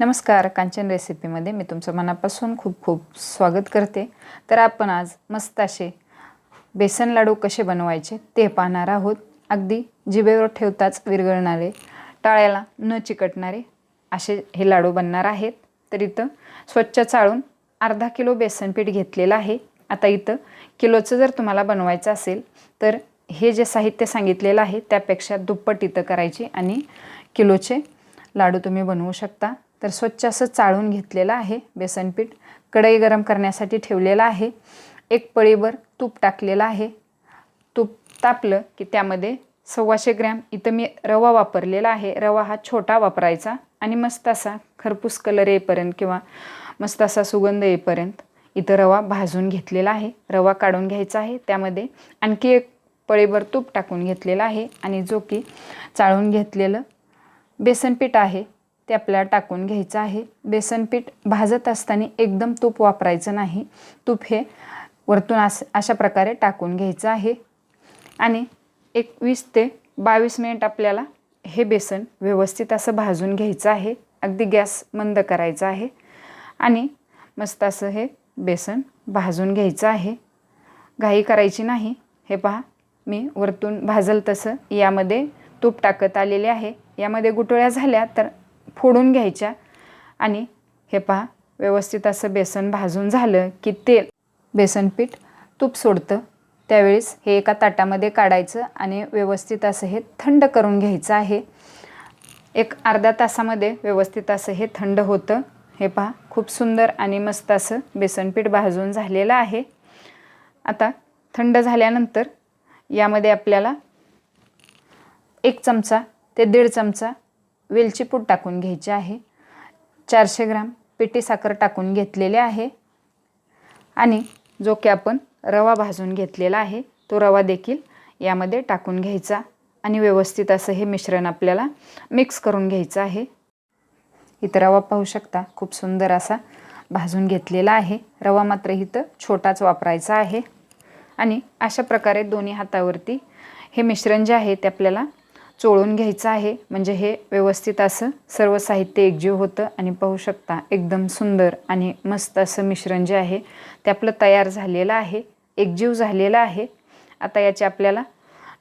नमस्कार कांचन रेसिपीमध्ये मी तुमचं मनापासून खूप खूप स्वागत करते. तर आपण आज मस्त असे बेसन लाडू कसे बनवायचे ते पाहणार आहोत. अगदी जिभेवर ठेवताच विरघळणारे टाळ्याला न चिकटणारे असे हे लाडू बनणार आहेत. तर इथं स्वच्छ चाळून अर्धा किलो बेसन पीठ घेतलेलं आहे. आता इथं किलोचं जर तुम्हाला बनवायचं असेल तर हे जे साहित्य सांगितलेलं आहे त्यापेक्षा दुप्पट इथं करायची आणि किलोचे लाडू तुम्ही बनवू शकता. तर स्वच्छ असं चाळून घेतलेलं आहे बेसनपीठ कढई गरम करण्यासाठी ठेवलेलं आहे. एक पळीभर तूप टाकलेलं आहे. तूप तापलं की त्यामध्ये सव्वाशे ग्रॅम इथं मी रवा वापरलेला आहे. रवा हा छोटा वापरायचा आणि मस्त असा खरपूस कलर येईपर्यंत किंवा मस्त असा सुगंध येईपर्यंत इथं रवा भाजून घेतलेला आहे. रवा काढून घ्यायचा आहे. त्यामध्ये आणखी एक पळीभर तूप टाकून घेतलेलं आहे आणि जो की चाळून घेतलेलं बेसनपीठ आहे. ते आपल्याला टाकून घ्यायचं आहे. बेसनपीठ भाजत असताना एकदम तूप वापरायचं नाही. तूप हे वरतून अस अशा प्रकारे टाकून घ्यायचं आहे. आणि एक वीस ते बावीस मिनिट आपल्याला हे बेसन व्यवस्थित असं भाजून घ्यायचं आहे. अगदी गॅस मंद करायचा आहे. आणि मस्त असं हे बेसन भाजून घ्यायचं आहे. घाई करायची नाही. हे पहा मी वरतून भाजल तसं. यामध्ये तूप टाकत आलेले आहे. यामध्ये गुटळ्या झाल्या तर फोडून घ्यायच्या. आणि हे पहा व्यवस्थित असं बेसन भाजून झालं की तेल. बेसनपीठ तूप सोडतं. त्यावेळेस हे एका ताटामध्ये काढायचं आणि व्यवस्थित असं हे थंड करून घ्यायचं आहे. एक अर्धा तासामध्ये व्यवस्थित असं हे थंड होतं. हे पहा खूप सुंदर आणि मस्त असं बेसनपीठ भाजून झालेलं आहे. आता थंड झाल्यानंतर यामध्ये आपल्याला एक चमचा ते दीड चमचा वेलची पूड टाकून घ्यायची आहे. चारशे ग्राम पिठी साखर टाकून घेतलेले आहे. आणि जो की आपण रवा भाजून घेतलेला आहे तो रवा देखील यामध्ये टाकून घ्यायचा. आणि व्यवस्थित असं हे मिश्रण आपल्याला मिक्स करून घ्यायचं आहे. इथं रवा पाहू शकता खूप सुंदर असा भाजून घेतलेला आहे. रवा मात्र इथं छोटाच वापरायचा आहे. आणि अशा प्रकारे दोन्ही हातावरती हे मिश्रण जे आहे ते आपल्याला चोळून घ्यायचं आहे. म्हणजे हे व्यवस्थित असं सर्व साहित्य एकजीव होतं आणि पाहू शकता एकदम सुंदर आणि मस्त असं मिश्रण जे आहे ते आपलं तयार झालेलं आहे एकजीव झालेलं आहे. आता याचे आपल्याला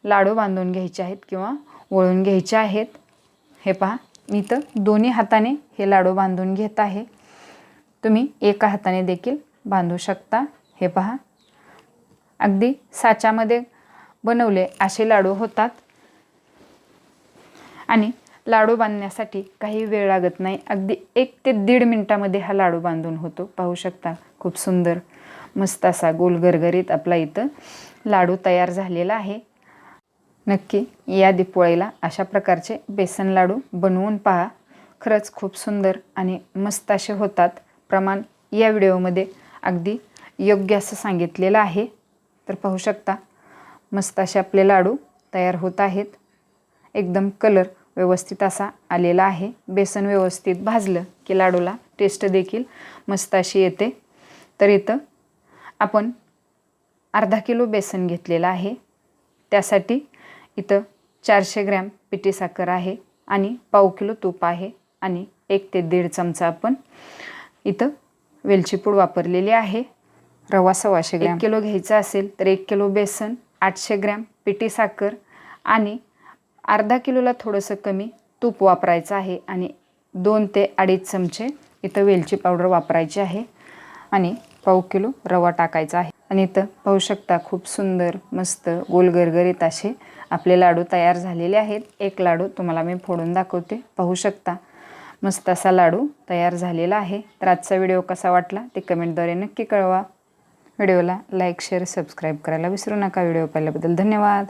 लाडू बांधून घ्यायचे आहेत किंवा वळून घ्यायचे आहेत. हे पहा मी तर दोन्ही हाताने हे लाडू बांधून घेत आहे. तुम्ही एका हाताने देखील बांधू शकता. हे पहा अगदी साच्यामध्ये बनवले असे लाडू होतात. आणि लाडू बांधण्यासाठी काही वेळ लागत नाही. अगदी एक ते दीड मिनटामध्ये हा लाडू बांधून होतो. पाहू शकता खूप सुंदर मस्त असा गोल गरगरीत आपला इथं लाडू तयार झालेला आहे. नक्की या दिपोळीला अशा प्रकारचे बेसन लाडू बनवून पहा. खरंच खूप सुंदर आणि मस्त असे होतात. प्रमाण या व्हिडिओमध्ये अगदी योग्य असं सांगितलेलं आहे. तर पाहू शकता मस्त असे आपले लाडू तयार होत आहेत. एकदम कलर व्यवस्थित असा आलेला आहे. बेसन व्यवस्थित भाजलं की लाडूला टेस्ट देखील मस्त अशी येते. तर इथं आपण अर्धा किलो बेसन घेतलेलं आहे. त्यासाठी इथं चारशे ग्रॅम पिठी साखर आहे आणि पाव किलो तूप आहे आणि एक ते दीड चमचा आपण इथं वेलची पूड वापरलेली आहे. रवा सव्वाशे ग्रॅम. किलो घ्यायचा असेल तर एक किलो बेसन आठशे ग्रॅम पिठी साखर आणि अर्धा किलोला थोडंसं कमी तूप वापरायचं आहे आणि दोन ते अडीच चमचे इथं वेलची पावडर वापरायची आहे. आणि पाव किलो रवा टाकायचा आहे. आणि इथं पाहू शकता खूप सुंदर मस्त गोलगरगरीत असे आपले लाडू तयार झालेले आहेत. एक लाडू तुम्हाला मी फोडून दाखवते. पाहू शकता मस्त असा लाडू तयार झालेला आहे. तर आजचा व्हिडिओ कसा वाटला ते कमेंटद्वारे नक्की कळवा. व्हिडिओला लाईक शेअर सबस्क्राईब करायला विसरू नका. व्हिडिओ पाहिल्याबद्दल धन्यवाद.